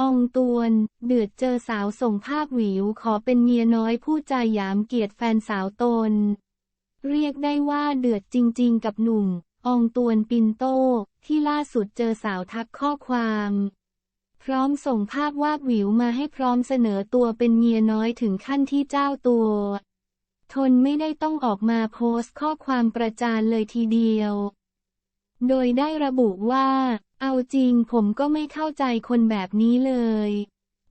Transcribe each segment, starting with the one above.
องตวน เดือดเจอสาวส่งภาพหวิวขอเป็นเมียน้อยผู้ใจหยามเกียรติแฟนสาวตน เรียกได้ว่าเดือดจริงๆ กับหนุ่มอองตวนปินโต ที่ล่าสุดเจอสาวทักข้อความ พร้อมส่งภาพวาบหวิวมาให้พร้อมเสนอตัวเป็นเมียน้อยถึงขั้นที่เจ้าตัว ทนไม่ได้ต้องออกมาโพสต์ข้อความประจานเลยทีเดียว โดยได้ระบุว่า เอาจริงผมก็ไม่เข้าใจคนแบบนี้เลย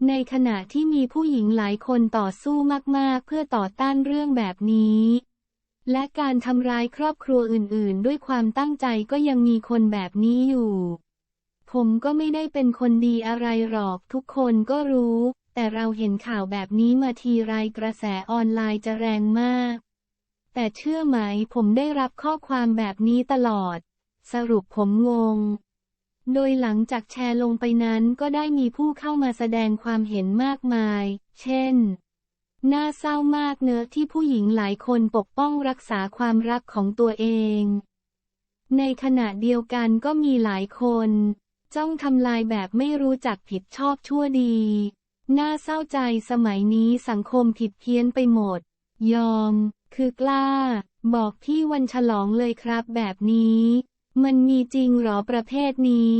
ในขณะที่มีผู้หญิงหลายคนต่อสู้มากๆ เพื่อต่อต้านเรื่องแบบนี้ และการทำร้ายครอบครัวอื่นๆ ด้วยความตั้งใจก็ยังมีคนแบบนี้อยู่ ผมก็ไม่ได้เป็นคนดีอะไรหรอกทุกคนก็รู้ แต่เราเห็นข่าวแบบนี้มาทีไรกระแสออนไลน์จะแรงมาก แต่เชื่อไหมผมได้รับข้อความแบบนี้ตลอด สรุปผมงง โดยหลังจากแชร์ลงไปนั้นก็ได้มีผู้เข้ามาแสดงความเห็นมากมาย เช่น น่าเศร้ามากเนอะที่ผู้หญิงหลายคนปกป้องรักษาความรักของตัวเอง ในขณะเดียวกันก็มีหลายคน จ้องทำลายแบบไม่รู้จักผิดชอบชั่วดี น่าเศร้าใจสมัยนี้สังคมผิดเพี้ยนไปหมด ยอม คือกล้า บอกพี่วันฉลองเลยครับแบบนี้ มันมีจริงหรอประเภทนี้